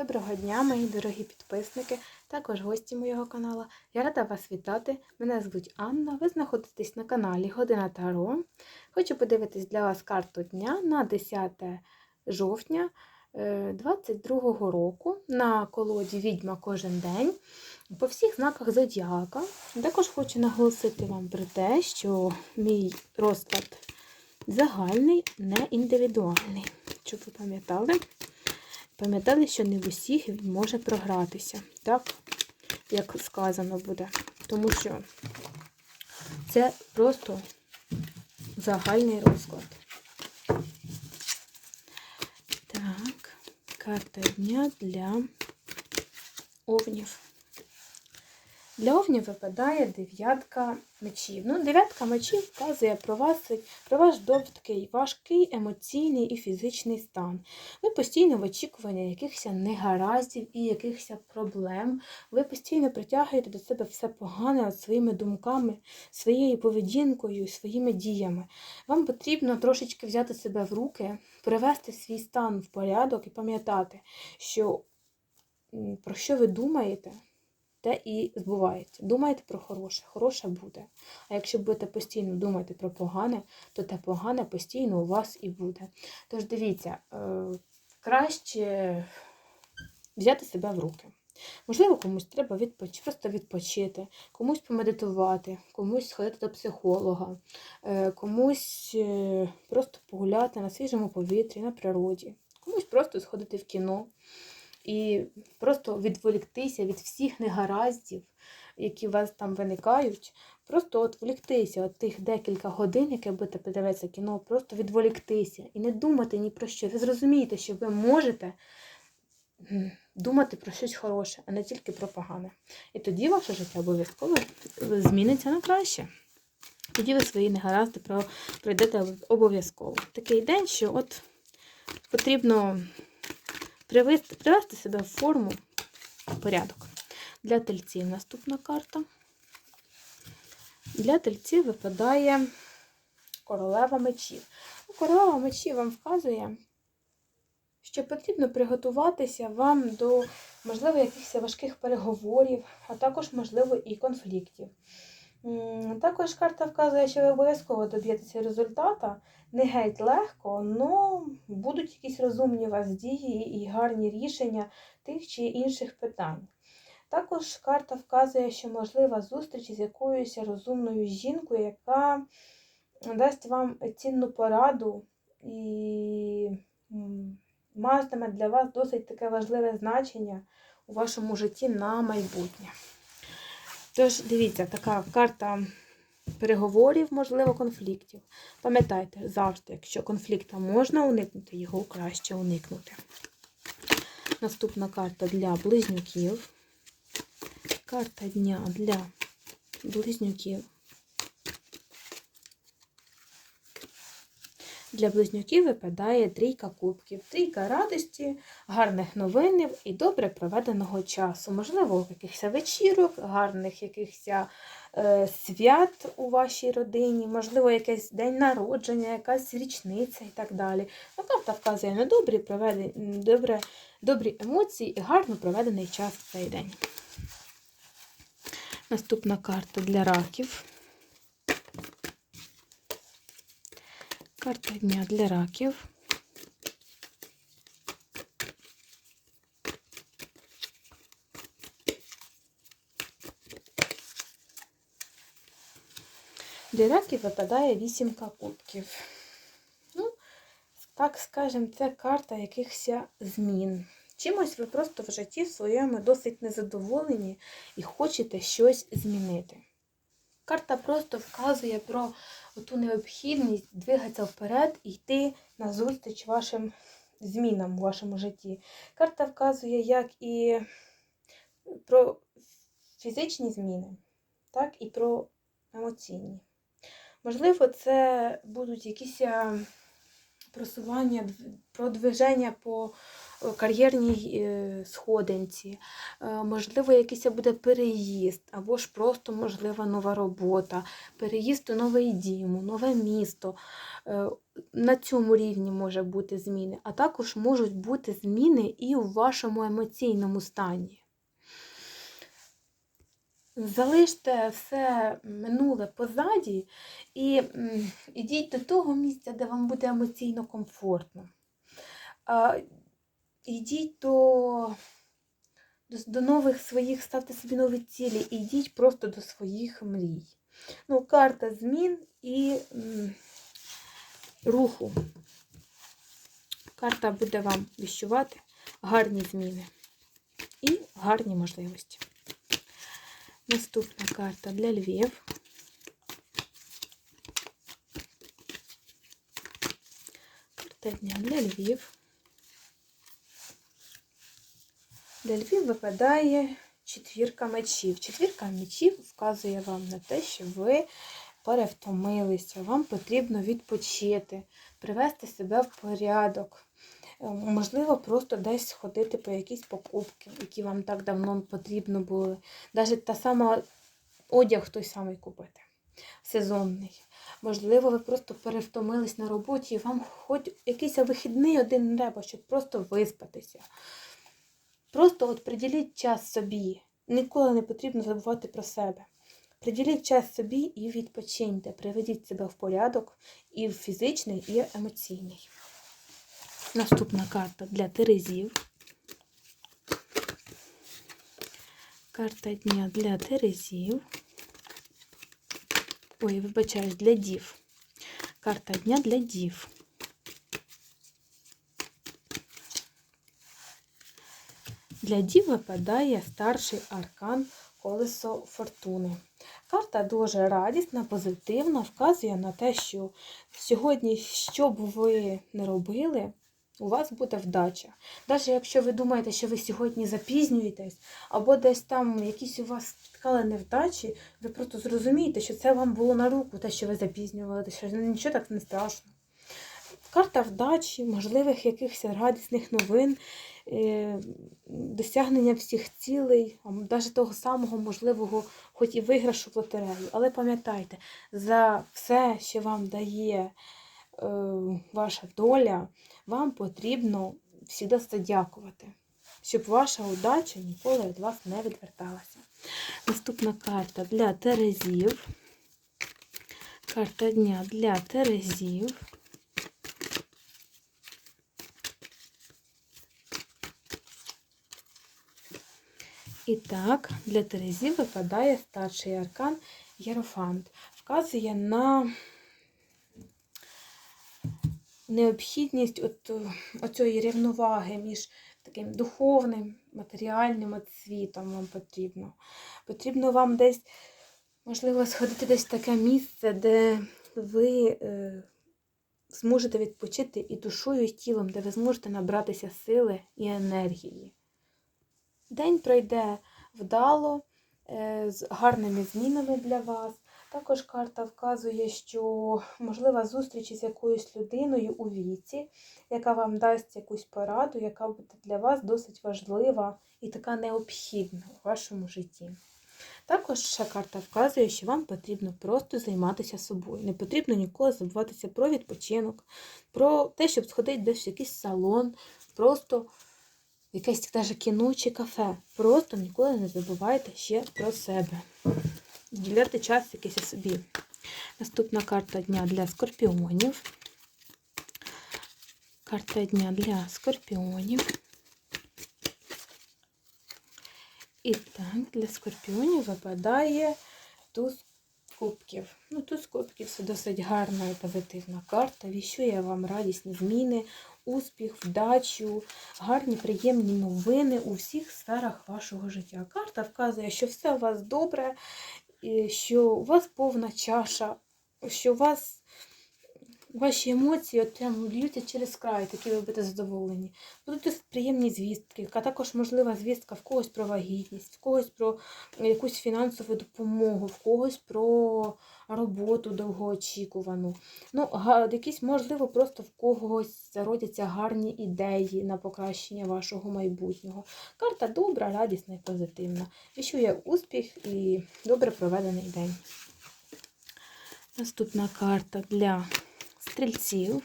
Доброго дня, мої дорогі підписники, також гості моєго каналу. Я рада вас вітати. Мене звуть Анна. Ви знаходитесь на каналі Година Таро. Хочу подивитись для вас карту дня на 10 жовтня 2022 року на колоді Відьма кожен день по всіх знаках зодіака. Також хочу наголосити вам про те, що мій розклад загальний, не індивідуальний. Щоб ви пам'ятали. Пам'ятали, що не в усіх він може програтися, так, як сказано буде. Тому що це просто загальний розклад. Так, карта дня для овнів. Для овнів випадає дев'ятка мечів. Ну, дев'ятка мечів вказує про вас, про ваш довгий, важкий емоційний і фізичний стан. Ви постійно в очікуванні якихось негараздів і якихось проблем. Ви постійно притягуєте до себе все погане своїми думками, своєю поведінкою, своїми діями. Вам потрібно трошечки взяти себе в руки, привести свій стан в порядок і пам'ятати, що про що ви думаєте те і збувається. Думайте про хороше, хороше буде. А якщо будете постійно думати про погане, то те погане постійно у вас і буде. Тож дивіться, е, краще взяти себе в руки. Можливо, комусь треба відпочити, просто відпочити, комусь помедитувати, комусь сходити до психолога, е, комусь е, просто погуляти на свіжому повітрі, на природі, комусь просто сходити в кіно і просто відволіктися від всіх негараздів, які у вас там виникають. Просто от вліктися от тих декілька годин, яке будете подивитися кіно, просто відволіктися і не думати ні про що. Ви зрозумієте, що ви можете думати про щось хороше, а не тільки про погане. І тоді ваше життя обов'язково зміниться на краще. Тоді ви свої негаразди пройдете обов'язково. Такий день, що от потрібно привести, привести себе в форму порядок. Для тельців наступна карта. Для тельців випадає королева мечів. Ну, королева мечів вам вказує, що потрібно приготуватися вам до, можливо, якихось важких переговорів, а також, можливо, і конфліктів. Також карта вказує, що ви обов'язково доб'єтеся результата. Не геть легко, але будуть якісь розумні у вас дії і гарні рішення тих чи інших питань. Також карта вказує, що можлива зустріч з якоюсь розумною жінкою, яка дасть вам цінну пораду і матиме для вас досить таке важливе значення у вашому житті на майбутнє. Тож, дивіться, така карта переговорів, можливо, конфліктів. Пам'ятайте, завжди, якщо конфлікта можна уникнути, його краще уникнути. Наступна карта для близнюків. Карта дня для близнюків. Для близнюків випадає трійка кубків, трійка радості, гарних новин і добре проведеного часу. Можливо, якихось вечірок, гарних якихось е, свят у вашій родині, можливо, якийсь день народження, якась річниця і так далі. Ну, карта вказує на добрі, проведені, добре, добрі емоції і гарно проведений час в цей день. Наступна карта для раків. Карта дня для раків. Для раків випадає вісімка кубків. Ну, так скажемо, це карта якихось змін. Чимось ви просто в житті своєму досить незадоволені і хочете щось змінити. Карта просто вказує про ту необхідність двигатися вперед і йти на зустріч вашим змінам у вашому житті. Карта вказує як і про фізичні зміни, так і про емоційні. Можливо, це будуть якісь просування, продвиження по е, кар'єрній е, сходинці, е, можливо, якийсь буде переїзд, або ж просто, можливо, нова робота, переїзд у новий дім, у нове місто. На цьому рівні може бути зміни, а також можуть бути зміни і у вашому емоційному стані. Залиште все минуле позаді і м, ідіть до того місця, де вам буде емоційно комфортно. А, Ідіть до, до, до нових своїх, ставте собі нові цілі, і йдіть просто до своїх мрій. Ну, карта змін і м, руху. Карта буде вам віщувати гарні зміни і гарні можливості. Наступна карта для Львів. Карта дня для Львів. Для Львів випадає четвірка мечів. Четвірка мечів вказує вам на те, що ви перевтомилися, вам потрібно відпочити, привести себе в порядок. Можливо, просто десь сходити по якісь покупки, які вам так давно потрібно були. Навіть та сама одяг той самий купити, сезонний. Можливо, ви просто перевтомились на роботі і вам хоч якийсь вихідний один треба, щоб просто виспатися. Просто от приділіть час собі. Ніколи не потрібно забувати про себе. Приділіть час собі і відпочиньте. Приведіть себе в порядок і в фізичний, і емоційний. Наступна карта для Терезів. Карта дня для Терезів. Ой, вибачаюсь, для дів. Карта дня для дів. Для дів випадає старший аркан колесо фортуни. Карта дуже радісна, позитивна, вказує на те, що сьогодні, що б ви не робили, у вас буде вдача. Навіть якщо ви думаєте, що ви сьогодні запізнюєтесь, або десь там якісь у вас спіткали невдачі, ви просто зрозумієте, що це вам було на руку, те, що ви запізнювали, що нічого так не страшно. Карта вдачі, можливих якихось радісних новин, е, досягнення всіх цілей, навіть того самого можливого, хоч і виграшу в лотерею. Але пам'ятайте, за все, що вам дає ваша доля, вам потрібно завжди дякувати, щоб ваша удача ніколи від вас не відверталася. Наступна карта для Терезів. Карта дня для Терезів. І так, для Терезів випадає старший аркан Єрофант. Вказує на необхідність от, оцієї рівноваги між таким духовним, матеріальним світом вам потрібно. Потрібно вам десь, можливо, сходити десь в таке місце, де ви е, зможете відпочити і душою, і тілом, де ви зможете набратися сили і енергії. День пройде вдало, е, з гарними змінами для вас. Також карта вказує, що можлива зустріч із якоюсь людиною у віці, яка вам дасть якусь пораду, яка буде для вас досить важлива і така необхідна у вашому житті. Також ще карта вказує, що вам потрібно просто займатися собою. Не потрібно ніколи забуватися про відпочинок, про те, щоб сходити десь в якийсь салон, просто якесь навіть кіно чи кафе. Просто ніколи не забувайте ще про себе. Діляти час якийсь собі. Наступна карта дня для скорпіонів. Карта дня для скорпіонів. І так, для скорпіонів випадає туз кубків. Ну, туз кубків це досить гарна і позитивна карта. Віщує вам радісні зміни, успіх, вдачу, гарні, приємні новини у всіх сферах вашого життя. Карта вказує, що все у вас добре, що у вас повна чаша, що у вас ваші емоції от прям льються через край, такі ви будете задоволені. Будуть приємні звістки, а також можлива звістка в когось про вагітність, в когось про якусь фінансову допомогу, в когось про роботу довгоочікувану. Ну, якісь, можливо, просто в когось зародяться гарні ідеї на покращення вашого майбутнього. Карта добра, радісна і позитивна. Віщує успіх і добре проведений день. Наступна карта для стрільців.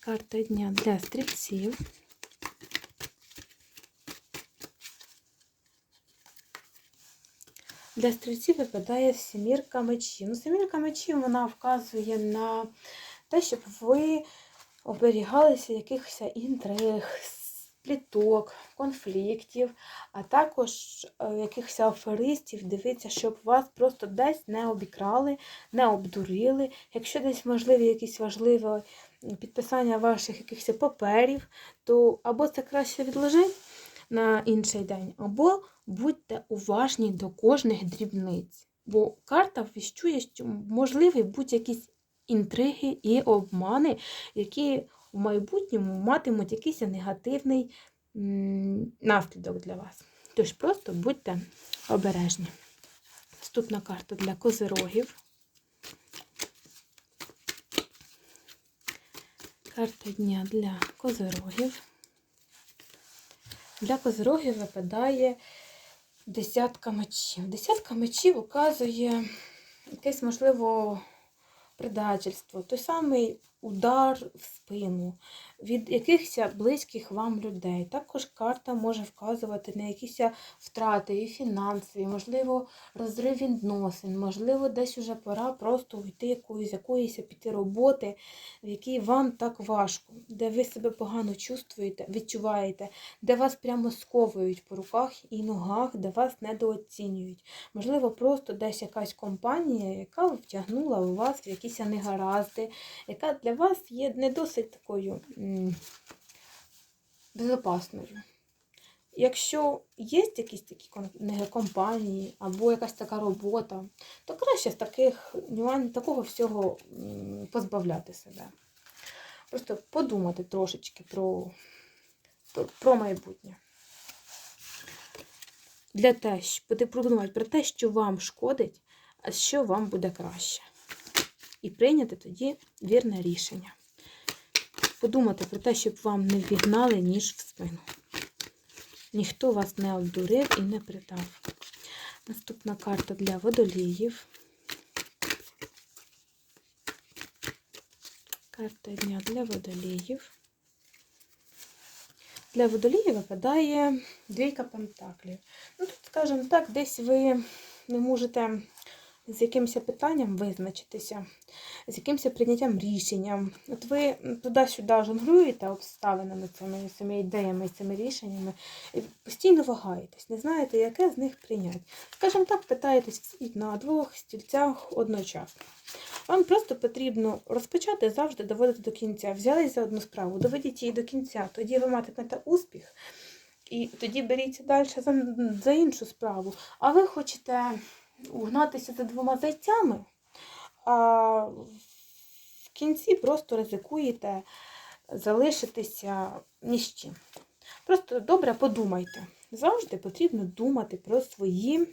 Карта дня для стрільців. Для стрільців випадає сімірка мечів. Ну, сімірка мечів вона вказує на те, щоб ви оберігалися якихось інтриг, пліток, конфліктів, а також е, якихось аферистів. Дивіться, щоб вас просто десь не обікрали, не обдурили. Якщо десь можливі якісь важливі підписання ваших якихось паперів, то або це краще відложити на інший день, або будьте уважні до кожних дрібниць. Бо карта віщує, що можливі будь-якісь інтриги і обмани, які в майбутньому матимуть якийсь негативний наслідок для вас. Тож просто будьте обережні. Наступна карта для козирогів. Карта дня для козирогів. Для козирогів випадає десятка мечів. Десятка мечів указує якесь, можливо, предательство, той самий удар в спину від якихось близьких вам людей. Також карта може вказувати на якісь втрати і фінансові, можливо, розрив відносин, можливо, десь уже пора просто уйти якоїсь, якоїсь піти роботи, в якій вам так важко, де ви себе погано чувствуєте, відчуваєте, де вас прямо сковують по руках і ногах, де вас недооцінюють. Можливо, просто десь якась компанія, яка втягнула у вас в якісь негаразди, яка для вас є не досить такою м, безопасною. Якщо є якісь такі компанії або якась така робота, то краще з таких нюансів, такого всього позбавляти себе. Просто подумати трошечки про, про майбутнє. Для те, щоб подумати про те, що вам шкодить, а що вам буде краще. І прийняти тоді вірне рішення. Подумати про те, щоб вам не вігнали ніж в спину. Ніхто вас не обдурив і не придав. Наступна карта для водоліїв. Карта дня для водоліїв. Для водоліїв випадає двійка пентаклів. Ну, тут, скажімо так, десь ви не можете з якимось питанням визначитися, з якимось прийняттям рішенням. От ви туди-сюди жонглюєте обставинами цими, цими ідеями, цими рішеннями, і постійно вагаєтесь, не знаєте, яке з них прийняти. Скажімо так, питаєтесь на двох стільцях одночасно. Вам просто потрібно розпочати завжди доводити до кінця. Взялись за одну справу, доведіть її до кінця, тоді ви матимете успіх. І тоді беріться далі за, за іншу справу. А ви хочете угнатися за двома зайцями, а в кінці просто ризикуєте залишитися ні з чим. Просто добре подумайте. Завжди потрібно думати про свої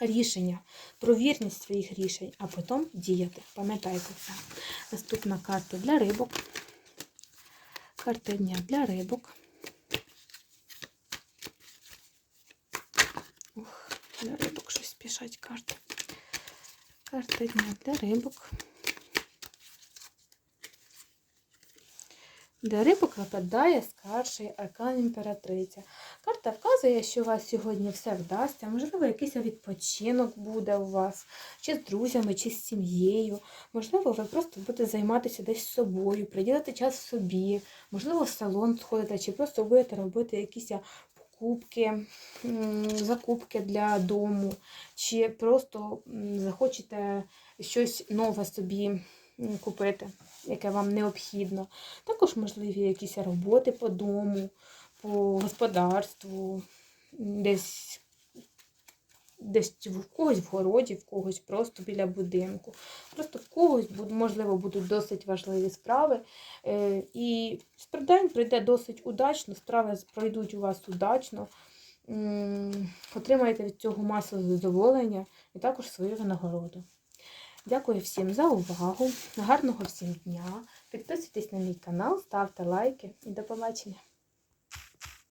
рішення, про вірність своїх рішень, а потім діяти. Пам'ятайте це. Наступна карта для рибок. Карта дня для рибок. Ух, для спішать карти. Карта дня для рибок. Для рибок випадає старший аркан імператриця. Карта вказує, що у вас сьогодні все вдасться, можливо, якийсь відпочинок буде у вас, чи з друзями, чи з сім'єю. Можливо, ви просто будете займатися десь собою, приділити час собі, можливо, в салон сходите, чи просто будете робити якісь покупки, закупки для дому, чи просто захочете щось нове собі купити, яке вам необхідно. Також можливі якісь роботи по дому, по господарству, десь десь в когось в городі, в когось просто біля будинку. Просто в когось, можливо, будуть досить важливі справи. Е, І день пройде досить удачно, справи пройдуть у вас удачно. Отримаєте від цього масу задоволення і також свою винагороду. Дякую всім за увагу. Гарного всім дня. Підписуйтесь на мій канал, ставте лайки і до побачення.